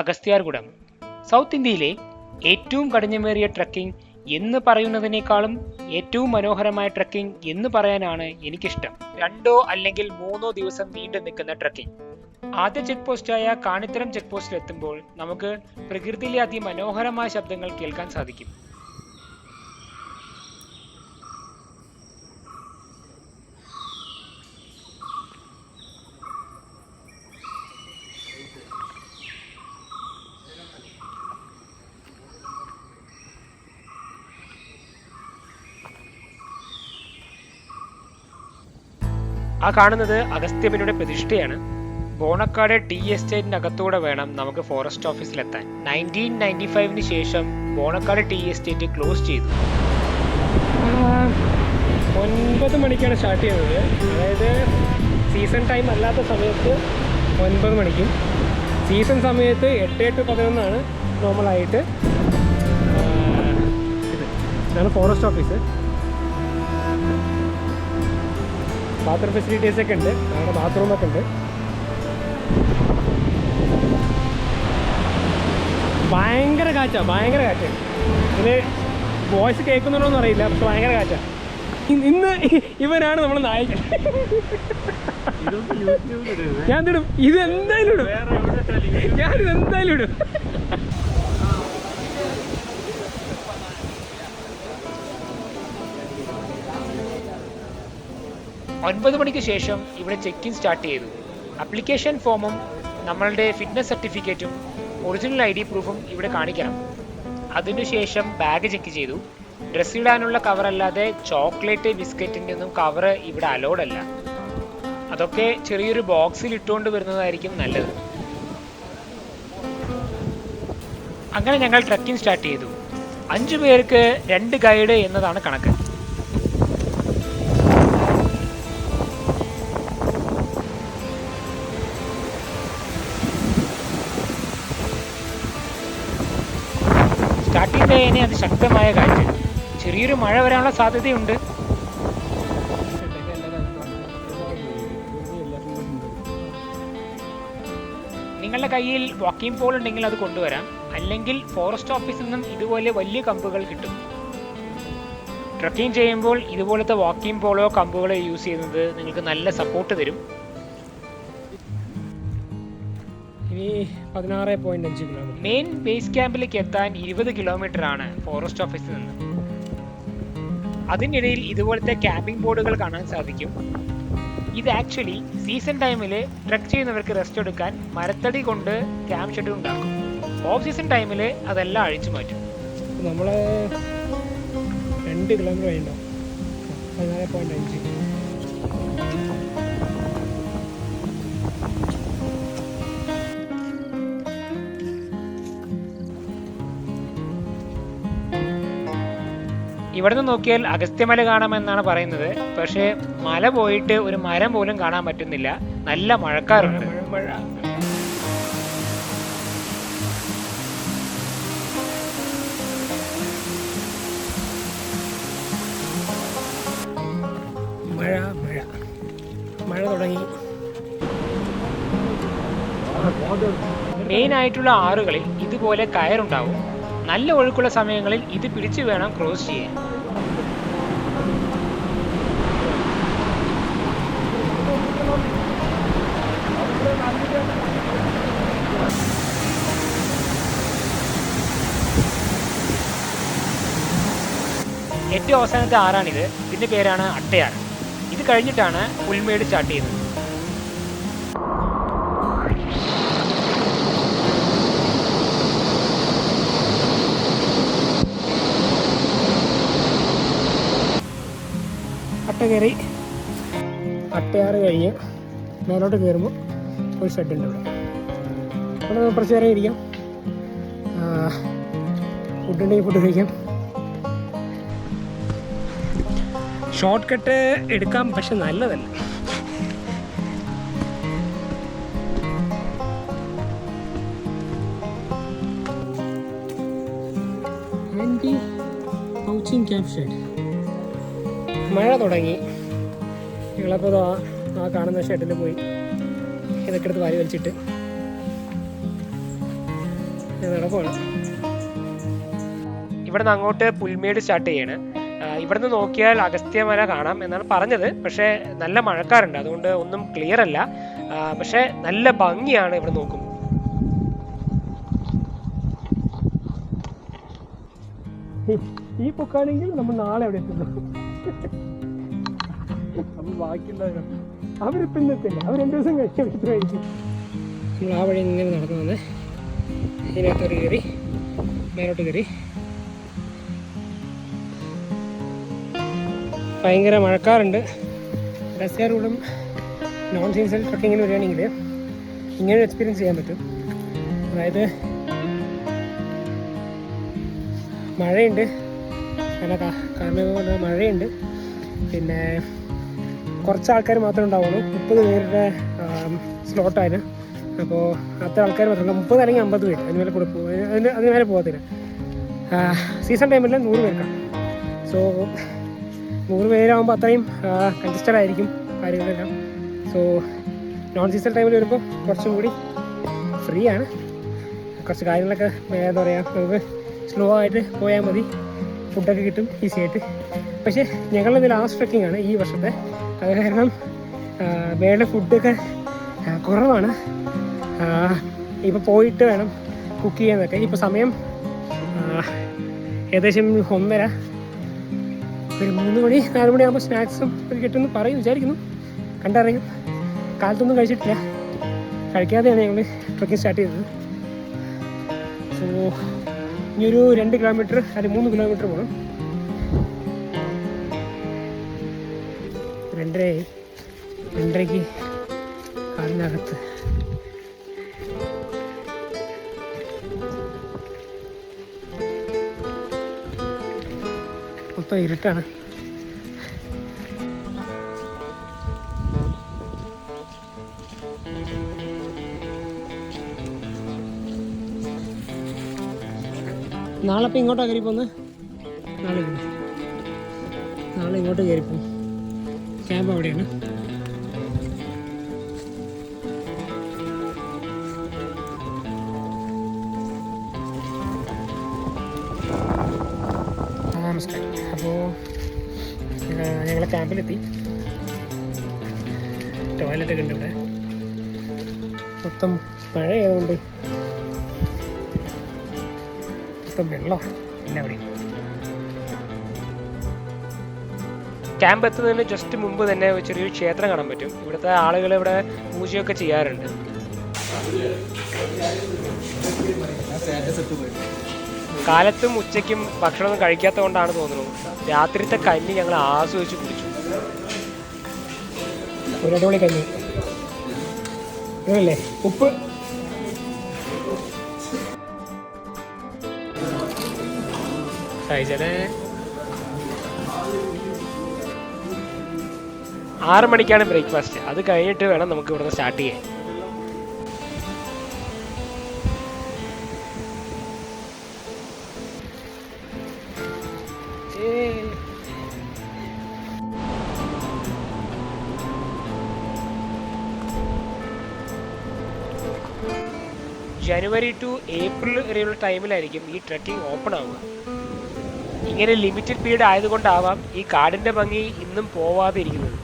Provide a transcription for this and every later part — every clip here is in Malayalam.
അഗസ്ത്യാർകുടം സൗത്ത് ഇന്ത്യയിലെ ഏറ്റവും കഠിനമേറിയ ട്രക്കിംഗ് എന്ന് പറയുന്നതിനേക്കാളും ഏറ്റവും മനോഹരമായ ട്രക്കിംഗ് എന്ന് പറയാനാണ് എനിക്കിഷ്ടം. രണ്ടോ അല്ലെങ്കിൽ മൂന്നോ ദിവസം നീണ്ടു നിൽക്കുന്ന ട്രക്കിംഗ്. ആദ്യ ചെക്ക് പോസ്റ്റായ കാണിത്തരം ചെക്ക് പോസ്റ്റിൽ എത്തുമ്പോൾ നമുക്ക് പ്രകൃതിയിലെ അതിമനോഹരമായ ശബ്ദങ്ങൾ കേൾക്കാൻ സാധിക്കും. ആ കാണുന്നത് അഗസ്ത്യമുനിയുടെ പ്രതിഷ്ഠയാണ്. ബോണക്കാട് ടി എസ്റ്റേറ്റിന് അകത്തൂടെ വേണം നമുക്ക് ഫോറസ്റ്റ് ഓഫീസിലെത്താൻ. നയന്റീൻ നയന്റി ഫൈവിന് ശേഷം ബോണക്കാട് ടി എസ്റ്റേറ്റ് ക്ലോസ് ചെയ്തു. ഒൻപത് മണിക്കാണ് സ്റ്റാർട്ട് ചെയ്യുന്നത്. അതായത് സീസൺ ടൈം അല്ലാത്ത സമയത്ത് ഒൻപത് മണിക്കും. സീസൺ സമയത്ത് എട്ട് എട്ട് പതിനൊന്നാണ് നോർമലായിട്ട് ഇത്. ഇതാണ് ഫോറസ്റ്റ് ഓഫീസ്. ബാത്റൂം ഫെസിലിറ്റീസ് ഒക്കെ ഉണ്ട്. അവിടെ ബാത്റൂമൊക്കെ ഉണ്ട്. ഭയങ്കര കാറ്റാ ഭയങ്കര കാറ്റാണ് ഇത് വോയിസ് കേൾക്കുന്നുണ്ടോ എന്ന് അറിയില്ല പക്ഷെ ഭയങ്കര കാറ്റാ. ഇ- ഇന്ന് ഇവനാണ് നമ്മൾ നായകൻ. ഞാൻ ഇടും. ഇത് എന്തായാലും ഇടും ഞാനിത് എന്തായാലും ഇടും. ഒൻപത് മണിക്ക് ശേഷം ഇവിടെ ചെക്ക് ഇൻ സ്റ്റാർട്ട് ചെയ്തു. അപ്ലിക്കേഷൻ ഫോമും നമ്മളുടെ ഫിറ്റ്നസ് സർട്ടിഫിക്കറ്റും ഒറിജിനൽ ഐ ഡി പ്രൂഫും ഇവിടെ കാണിക്കണം. അതിനുശേഷം ബാഗ് ചെക്ക് ചെയ്തു. ഡ്രസ്സ് ഇടാനുള്ള കവർ അല്ലാതെ ചോക്ലേറ്റ് ബിസ്ക്കറ്റിന്റെ ഒന്നും കവർ ഇവിടെ അലോഡ് അല്ല. അതൊക്കെ ചെറിയൊരു ബോക്സിൽ ഇട്ടുകൊണ്ട് വരുന്നതായിരിക്കും നല്ലത്. അങ്ങനെ ഞങ്ങൾ ട്രക്കിംഗ് സ്റ്റാർട്ട് ചെയ്തു. അഞ്ചു പേർക്ക് രണ്ട് ഗൈഡ് എന്നതാണ് കണക്ക്. തന്നെ അത് ശക്തമായ കാറ്റ്. ചെറിയൊരു മഴ വരാനുള്ള സാധ്യതയുണ്ട്. നിങ്ങളുടെ കയ്യിൽ വാക്കിംഗ് പോൾ ഉണ്ടെങ്കിൽ അത് കൊണ്ടുവരാം. അല്ലെങ്കിൽ ഫോറസ്റ്റ് ഓഫീസിൽ നിന്നും ഇതുപോലെ വലിയ കമ്പുകൾ കിട്ടും. ട്രക്കിംഗ് ചെയ്യുമ്പോൾ ഇതുപോലത്തെ വാക്കിംഗ് പോളോ കമ്പുകളോ യൂസ് ചെയ്യുന്നത് നിങ്ങൾക്ക് നല്ല സപ്പോർട്ട് തരും. ഇനി പതിനാറ് പോയിന്റ് അഞ്ച് കിലോമീറ്റർ മെയിൻ ബേസ് ക്യാമ്പിലേക്ക് എത്താൻ ഇരുപത് കിലോമീറ്റർ ആണ് ഫോറസ്റ്റ് ഓഫീസിൽ നിന്ന്. അതിനിടയിൽ ഇതുപോലത്തെ ക്യാമ്പിംഗ് ബോർഡുകൾ കാണാൻ സാധിക്കും. ഇത് ആക്ച്വലി സീസൺ ടൈമിൽ ട്രക്ക് ചെയ്യുന്നവർക്ക് റെസ്റ്റ് എടുക്കാൻ മരത്തടി കൊണ്ട് ക്യാമ്പ് ഷെഡ് ഉണ്ടാക്കും. ഓഫ് സീസൺ ടൈമിൽ അതെല്ലാം അഴിച്ചു മാറ്റും. നമ്മൾ രണ്ട് കിലോമീറ്റർ കഴിഞ്ഞോ പതിനാല് പോയിന്റ് അഞ്ച്. ഇവിടെ നിന്ന് നോക്കിയാൽ അഗസ്ത്യമല കാണാമെന്നാണ് പറയുന്നത്. പക്ഷേ മല പോയിട്ട് ഒരു മരം പോലും കാണാൻ പറ്റുന്നില്ല. നല്ല മഴക്കാറുണ്ട്. മഴ മഴ. മഴ മഴ. തുടങ്ങി. മെയിൻ ആയിട്ടുള്ള ആറുകളിൽ ഇതുപോലെ കയറുണ്ടാവും. നല്ല ഒഴുക്കുള്ള സമയങ്ങളിൽ ഇത് പിടിച്ചു വേണം ക്രോസ് ചെയ്യാൻ. ഏറ്റവും അവസാനത്തെ ആറാണിത്. ഇതിന്റെ പേരാണ് അട്ടയാർ. ഇത് കഴിഞ്ഞിട്ടാണ് പുൽമേട് സ്റ്റാർട്ട് ചെയ്യുന്നത്. അട്ട കയറി അട്ടയാറ് കഴിഞ്ഞ് മേലോട്ട് കയറുമ്പോൾ ഒരു ഷെഡ് ഉണ്ട് ഇവിടെ അവിടെ കുറച്ച് നേരം ഇരിക്കാം. ഫുഡ് ഉണ്ടെങ്കിൽ ഫുഡ് കഴിക്കാം. ഷോർട്ട് കട്ട് എടുക്കാം പക്ഷെ നല്ലതല്ല. ആന്റി പൗച്ചിങ് ക്യാമ്പ് ഷെഡ് മഴ തുടങ്ങി. ഞങ്ങളപ്പോൾ ആ ആ കാണുന്ന ഷെഡിൽ പോയി. ഇതൊക്കെ എടുത്ത് വാരി വലിച്ചിട്ട്. നടക്കുവാണ്. ഇവിടെ നിന്ന് അങ്ങോട്ട് പുൽമേട് സ്റ്റാർട്ട് ചെയ്യാണ്. ഇവിടുന്ന് നോക്കിയാൽ അഗസ്ത്യമല കാണാം എന്നാണ് പറഞ്ഞത്. പക്ഷേ നല്ല മഴക്കാറുണ്ട് അതുകൊണ്ട് ഒന്നും ക്ലിയർ അല്ല. പക്ഷേ നല്ല ഭംഗിയാണ് ഇവിടെ നോക്കുമ്പോൾ ഈ പൊക്കാണെങ്കിൽ നമ്മൾ നാളെ അവിടെ എത്തുന്നു അപ്പൊ ബാക്കിയുള്ളവരോ അവരിപ്പം ഇന്നെത്തില്ല അവർ രണ്ട് ദിവസം കഴിഞ്ഞ് എത്തുമായിരിക്കും നമ്മൾ ആ വഴി ഇങ്ങനെ നടന്നു വന്ന് ഇതിനകത്തൊരു കയറി മേലോട്ട് കയറി. ഭയങ്കര മഴക്കാറുണ്ട്. റസ്യാറൂടും നോൺ സീസൺ ട്രക്കിങ്ങിന് വരികയാണെങ്കിൽ ഇങ്ങനെ ഒരു എക്സ്പീരിയൻസ് ചെയ്യാൻ പറ്റും. അതായത് മഴയുണ്ട്. നല്ല കാരണം മഴയുണ്ട്. പിന്നെ കുറച്ച് ആൾക്കാർ മാത്രമേ ഉണ്ടാവുള്ളൂ. മുപ്പത് പേരുടെ സ്ലോട്ടായിരുന്നു അപ്പോൾ അത്ര ആൾക്കാർ മാത്രമല്ല മുപ്പത് അല്ലെങ്കിൽ അമ്പത് പേര്. അതിന് മേലെ കൂടെ അതിന് അതിന് മേലെ പോകത്തില്ല സീസൺ ടൈമിൽ നൂറ് പേർക്കാണ് സോ നൂറ് പേരാകുമ്പോൾ അത്രയും കൺജസ്റ്റഡ് ആയിരിക്കും കാര്യങ്ങളെല്ലാം. സോ നോൺ സീസൺ ടൈമിൽ വരുമ്പോൾ കുറച്ചും കൂടി ഫ്രീ ആണ്. കുറച്ച് കാര്യങ്ങളൊക്കെ എന്താ പറയുക നമുക്ക് സ്ലോ ആയിട്ട് പോയാൽ മതി. ഫുഡൊക്കെ കിട്ടും ഈസി ആയിട്ട്. പക്ഷേ ഞങ്ങളുടെ ലാസ്റ്റ് ട്രക്കിംഗ് ആണ് ഈ വർഷത്തെ. അത് കാരണം വേണ്ട ഫുഡൊക്കെ കുറവാണ്. ഇപ്പോൾ പോയിട്ട് വേണം കുക്ക് ചെയ്യാനൊക്കെ. ഇപ്പോൾ സമയം ഏകദേശം ഒന്നര ഒരു മൂന്ന് മണി നാല് മണിയാകുമ്പോൾ സ്നാക്സും ഒക്കെ കിട്ടുമെന്ന് പറയും വിചാരിക്കുന്നു. കണ്ടറിയും. കാലത്തൊന്നും കഴിച്ചിട്ടില്ല. കഴിക്കാതെയാണ് ഞങ്ങൾ ട്രക്കിംഗ് സ്റ്റാർട്ട് ചെയ്തത്. സോ ഇനിയൊരു രണ്ട് കിലോമീറ്റർ അല്ലെങ്കിൽ മൂന്ന് കിലോമീറ്റർ പോകണം രണ്ടര രണ്ടരയ്ക്ക് കാലിനകത്ത് മൊത്തം ഇരുട്ടാണ്. നാളെ ഇപ്പം ഇങ്ങോട്ടാ കയറി പോന്ന്? നാളെ. നാളെ ഇങ്ങോട്ട് കയറി പോകും ക്യാമ്പ് അവിടെയാണ്. നമസ്കാരം. അപ്പോൾ ഞങ്ങൾ ക്യാമ്പിലെത്തി. ടോയ്ലറ്റ് ഒക്കെ ഉണ്ട് ഇവിടെ. മൊത്തം മഴയായതുകൊണ്ട് വെള്ളം അവിടെ. ക്യാമ്പ് എത്തുന്നതിന് ജസ്റ്റ് മുമ്പ് തന്നെ ചെറിയൊരു ക്ഷേത്രം കാണാൻ പറ്റും. ഇവിടുത്തെ ആളുകൾ ഇവിടെ പൂജയൊക്കെ ചെയ്യാറുണ്ട്. കാലത്തും ഉച്ചയ്ക്കും ഭക്ഷണമൊന്നും കഴിക്കാത്ത കൊണ്ടാണ് തോന്നുന്നത് രാത്രിത്തെ കഞ്ഞി ഞങ്ങൾ ആസ്വദിച്ച് കുടിച്ചു. ഒരു അടിപൊളി കഞ്ഞി. ഉപ്പ്? കഴിച്ചത്. ആറ് മണിക്കാണ് ബ്രേക്ക്ഫാസ്റ്റ്. അത് കഴിഞ്ഞിട്ട് വേണം നമുക്ക് ഇവിടുന്ന് സ്റ്റാർട്ട് ചെയ്യാൻ. ജനുവരി ടു ഏപ്രിൽ വരെയുള്ള ടൈമിലായിരിക്കും ഈ ട്രക്കിംഗ് ഓപ്പൺ ആവുക. ഇങ്ങനെ ലിമിറ്റഡ് പീരീഡ് ആയതുകൊണ്ടാവാം ഈ കാടിന്റെ ഭംഗി ഇന്നും പോവാതെ ഇരിക്കുന്നത്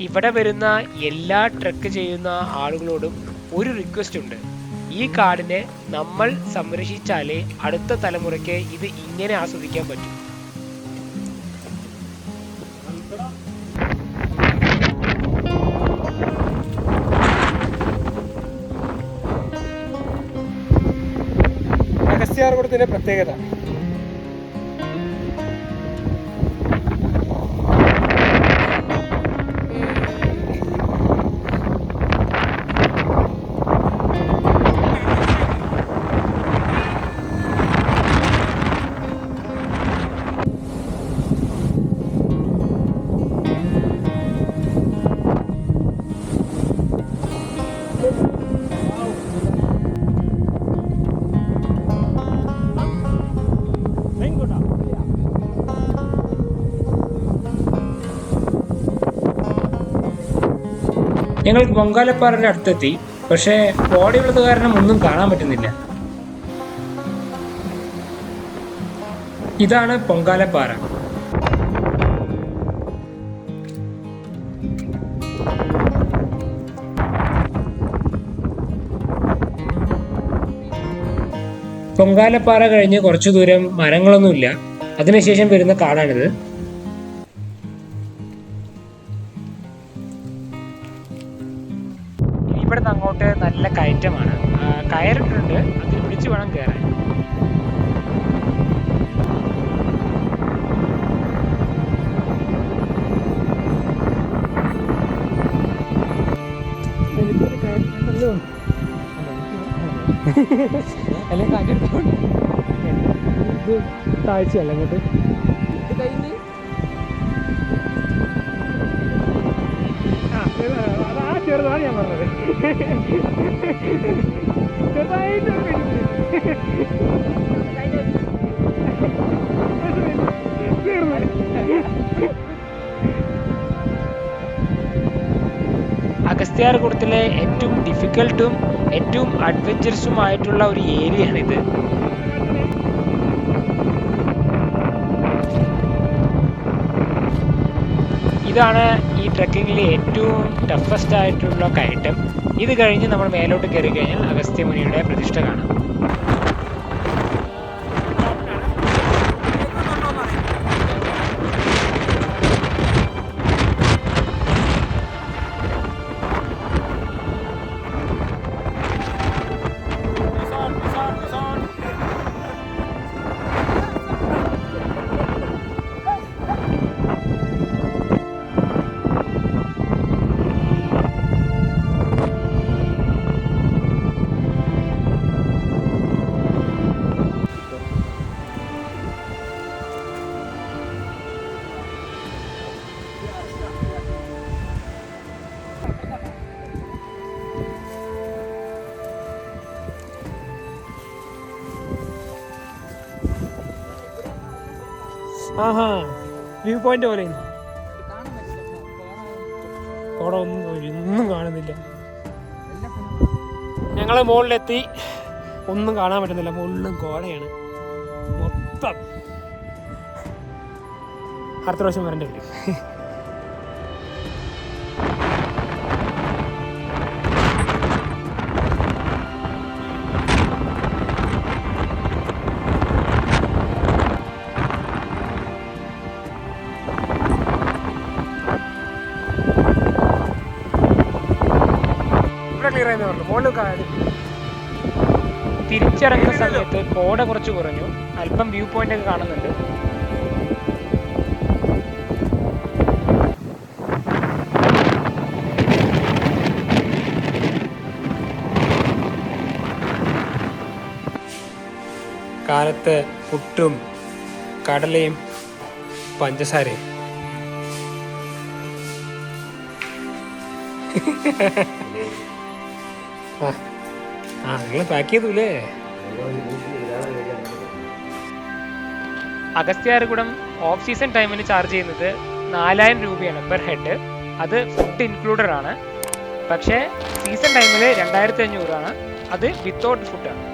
ഇവിടെ വരുന്ന എല്ലാ ട്രക്ക് ചെയ്യുന്ന ആളുകളോടും ഒരു റിക്വസ്റ്റ് ഉണ്ട്. ഈ കാടിനെ നമ്മൾ സംരക്ഷിച്ചാലേ അടുത്ത തലമുറയ്ക്ക് ഇത് ഇങ്ങനെ ആസ്വദിക്കാൻ പറ്റൂ. അഗസ്ത്യാർകൂടത്തിന്റെ പ്രത്യേകത. ഞങ്ങൾ പൊങ്കാലപ്പാറയുടെ അടുത്തെത്തി. പക്ഷേ ബോഡി ഉള്ളത് കാരണം ഒന്നും കാണാൻ പറ്റുന്നില്ല. ഇതാണ് പൊങ്കാലപ്പാറ. പൊങ്കാലപ്പാറ കഴിഞ്ഞ് കുറച്ചു ദൂരം മരങ്ങളൊന്നുമില്ല. അതിനുശേഷം വരുന്ന കാടാണിത്. താഴ്ചയല്ല അങ്ങോട്ട് ആ, ചെറുതാ. അതാ ചെറുതാണ് ഞാൻ പറഞ്ഞത് ചെറുതായിട്ട് അഗസ്ത്യാർകൂടത്തിലെ ഏറ്റവും ഡിഫിക്കൽട്ടും ഏറ്റവും അഡ്വഞ്ചറസുമായിട്ടുള്ള ഒരു ഏരിയയാണിത്. ഇതാണ് ഈ ട്രക്കിങ്ങിലെ ഏറ്റവും ടഫസ്റ്റ് ആയിട്ടുള്ള കയറ്റം. ഇത് കഴിഞ്ഞ് നമ്മൾ മേലോട്ട് കയറി കഴിഞ്ഞാൽ അഗസ്ത്യമുനിയുടെ പ്രതിഷ്ഠ കാണാം. ആഹാ വ്യൂ പോയിന്റ് പോലെ. കോട ഒന്നും ഒന്നും കാണുന്നില്ല. ഞങ്ങൾ മുകളിലെത്തി ഒന്നും കാണാൻ പറ്റുന്നില്ല. മുകളിലും കോടയാണ്. മൊത്തം. അടുത്ത പ്രാവശ്യം വരേണ്ടി വരും. ആയെന്ന് പറഞ്ഞു. മുകളിൽ കാ- തിരിച്ചിറങ്ങുന്ന സമയത്ത് കോട കുറച്ച് കുറഞ്ഞു. അല്പം വ്യൂ പോയിന്റ് ഒക്കെ കാണുന്നുണ്ട്. കാലത്ത് പുട്ടും കടലയും പഞ്ചസാരയും. ആ. അഗസ്ത്യാർകുടം ഓഫ് സീസൺ ടൈമിന് ചാർജ് ചെയ്യുന്നത് നാലായിരം രൂപയാണ് പെർ ഹെഡ് അത് ഫുഡ് ഇൻക്ലൂഡഡ് ആണ്. പക്ഷേ സീസൺ ടൈമിൽ രണ്ടായിരത്തി അഞ്ഞൂറാണ് അത് വിത്തൗട്ട് ഫുഡാണ്